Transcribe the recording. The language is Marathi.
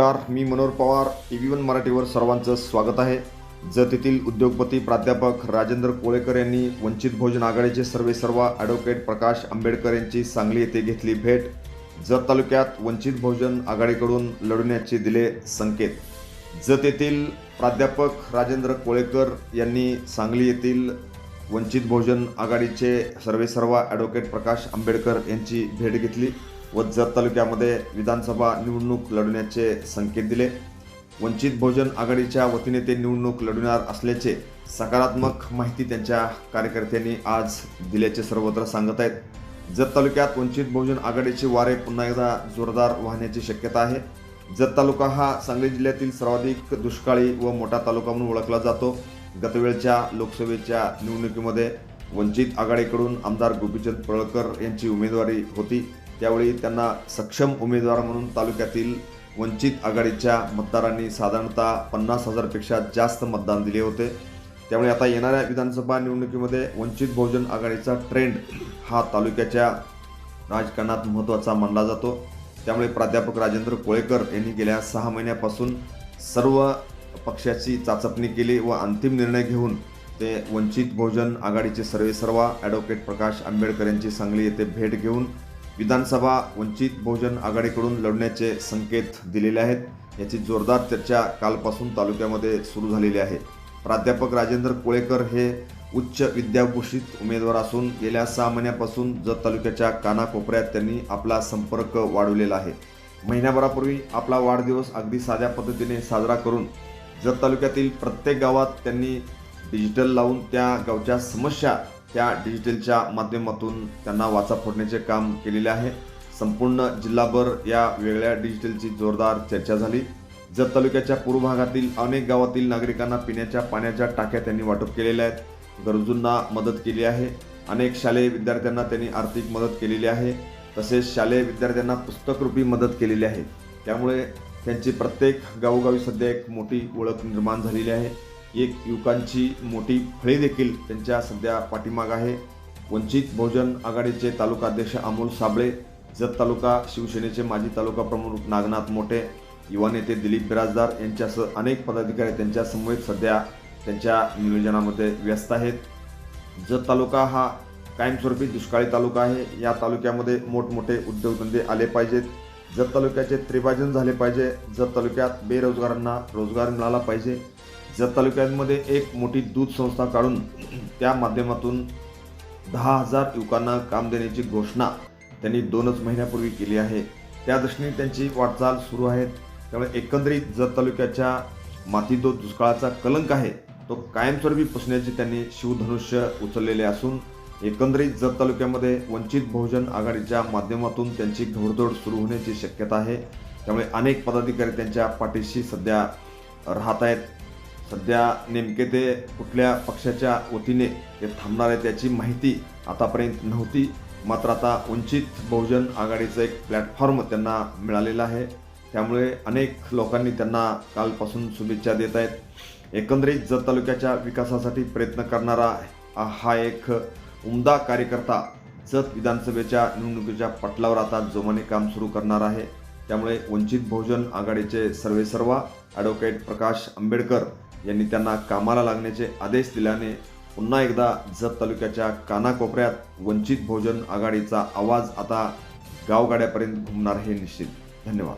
नमस्कार मी Manohar Pawar T V one मराठीवर सर्वांचं स्वागत आहे. जत उद्योगपती प्राध्यापक राजेंद्र कोळेकर यांनी वंचित बहुजन आघाडीचे सर्वे सर्वा ॲडव्होकेट प्रकाश आंबेडकर यांची सांगली येथे घेतली भेट. जत तालुक्यात वंचित बहुजन आघाडीकडून लढवण्याचे दिले संकेत. जत येथील प्राध्यापक राजेंद्र कोळेकर यांनी सांगली येथील वंचित बहुजन आघाडीचे सर्वेसर्वा ॲडव्होकेट प्रकाश आंबेडकर यांची भेट घेतली. व जत तालुक्यामध्ये विधानसभा निवडणूक लढवण्याचे संकेत दिले. वंचित बहुजन आघाडीच्या वतीने ते निवडणूक लढवणार असल्याचे सकारात्मक माहिती त्यांच्या कार्यकर्त्यांनी आज दिल्याचे सर्वत्र सांगत आहेत. जत तालुक्यात वंचित बहुजन आघाडीचे वारे पुन्हा एकदा जोरदार वाहण्याची शक्यता आहे. जत तालुका हा सांगली जिल्ह्यातील सर्वाधिक दुष्काळी व मोठा तालुका म्हणून ओळखला जातो. गतवेळच्या लोकसभेच्या निवडणुकीमध्ये वंचित आघाडीकडून आमदार गोपीचंद पळकर यांची उमेदवारी होती. त्यावेळी त्यांना सक्षम उमेदवार म्हणून तालुक्यातील वंचित आघाडीच्या मतदारांनी साधारणतः पन्नास हजारपेक्षा जास्त मतदान दिले होते. त्यामुळे आता येणाऱ्या विधानसभा निवडणुकीमध्ये वंचित बहुजन आघाडीचा ट्रेंड हा तालुक्याच्या राजकारणात महत्त्वाचा मानला जातो. त्यामुळे प्राध्यापक राजेंद्र कोळेकर यांनी गेल्या सहा महिन्यापासून सर्व पक्षाची चाचपणी केली व अंतिम निर्णय घेऊन ते वंचित बहुजन आघाडीचे सर्वेसर्वा ॲडव्होकेट प्रकाश आंबेडकर यांची सांगली येथे भेट घेऊन विधानसभा वंचित बहुजन आघाडीकडून लढण्याचे संकेत दिलेले आहेत. याची जोरदार चर्चा कालपासून तालुक्यामध्ये सुरू झालेली आहे. प्राध्यापक राजेंद्र कोळेकर हे उच्च विद्याभूषित उमेदवार असून गेल्या सहा महिन्यापासून जत तालुक्याच्या कानाकोपऱ्यात त्यांनी आपला संपर्क वाढवलेला आहे. महिन्याभरापूर्वी आपला वाढदिवस अगदी साध्या पद्धतीने साजरा करून जत तालुक्यातील प्रत्येक गावात त्यांनी डिजिटल लावून त्या गावच्या समस्या त्या डिजिटलच्या माध्यमातून त्यांना वाचा फोडण्याचे काम केलेले आहे. संपूर्ण जिल्हाभर या वेगळ्या डिजिटलची जोरदार चर्चा झाली. जत तालुक्याच्या पूर्व भागातील अनेक गावातील नागरिकांना पिण्याच्या पाण्याच्या टाक्या त्यांनी वाटप केलेल्या आहेत. गरजूंना मदत केली आहे. अनेक शालेय विद्यार्थ्यांना त्यांनी आर्थिक मदत केलेली आहे. तसेच शालेय विद्यार्थ्यांना पुस्तकरूपी मदत केलेली आहे. त्यामुळे त्यांची प्रत्येक गावोगावी सध्या एक मोठी ओळख निर्माण झालेली आहे. एक युवकांची मोठी फळी देखील त्यांच्या सध्या पाठीमाग आहे. वंचित बहुजन आघाडीचे तालुका अध्यक्ष अमोल साबळे जत तालुका शिवसेनेचे माजी तालुका प्रमुख नागनाथ मोठे युवा नेते दिलीप बिराजदार यांच्यासह अनेक पदाधिकारी त्यांच्या समवेत सध्या त्यांच्या नियोजनामध्ये व्यस्त आहेत. जत तालुका हा कायमस्वरूपी दुष्काळी तालुका आहे. या तालुक्यामध्ये मोठमोठे उद्योगधंदे आले पाहिजेत. जत तालुक्याचे त्रिभाजन झाले पाहिजे. जत तालुक्यात बेरोजगारांना रोजगार मिळाला पाहिजे. जत तालुक्यांमध्ये एक मोठी दूध संस्था काढून त्या माध्यमातून दहा हजार युवकांना काम देण्याची घोषणा त्यांनी दोनच महिन्यापूर्वी केली आहे. त्या दृष्टीने त्यांची वाटचाल सुरू आहे. त्यामुळे एकंदरीत जत तालुक्याच्या मातीदो दुष्काळाचा कलंक आहे. तो कायमस्वरूपी पुसण्याचे त्यांनी शिवधनुष्य उचललेले असून एकंदरीत जत तालुक्यामध्ये वंचित बहुजन आघाडीच्या माध्यमातून त्यांची घोडदौड सुरू होण्याची शक्यता आहे. त्यामुळे अनेक पदाधिकारी त्यांच्या पाठीशी सध्या राहत आहेत. सध्या नेमके ते कुठल्या पक्षाच्या वतीने ते थांबणार आहे त्याची माहिती आतापर्यंत नव्हती. मात्र आता वंचित बहुजन आघाडीचं एक प्लॅटफॉर्म त्यांना मिळालेला आहे. त्यामुळे अनेक लोकांनी त्यांना कालपासून शुभेच्छा देत आहेत. एकंदरीत जत तालुक्याच्या विकासासाठी प्रयत्न करणारा हा एक उमदा कार्यकर्ता जत विधानसभेच्या निवडणुकीच्या पटलावर आता जोमाने काम सुरू करणार आहे. त्यामुळे वंचित बहुजन आघाडीचे सर्वेसर्वा ॲडव्होकेट प्रकाश आंबेडकर यांनी त्यांना कामाला लागण्याचे आदेश दिल्याने पुन्हा एकदा जत तालुक्याच्या कानाकोपऱ्यात वंचित बहुजन आघाडीचा आवाज आता गावगाड्यापर्यंत घुमणार हे निश्चित. धन्यवाद.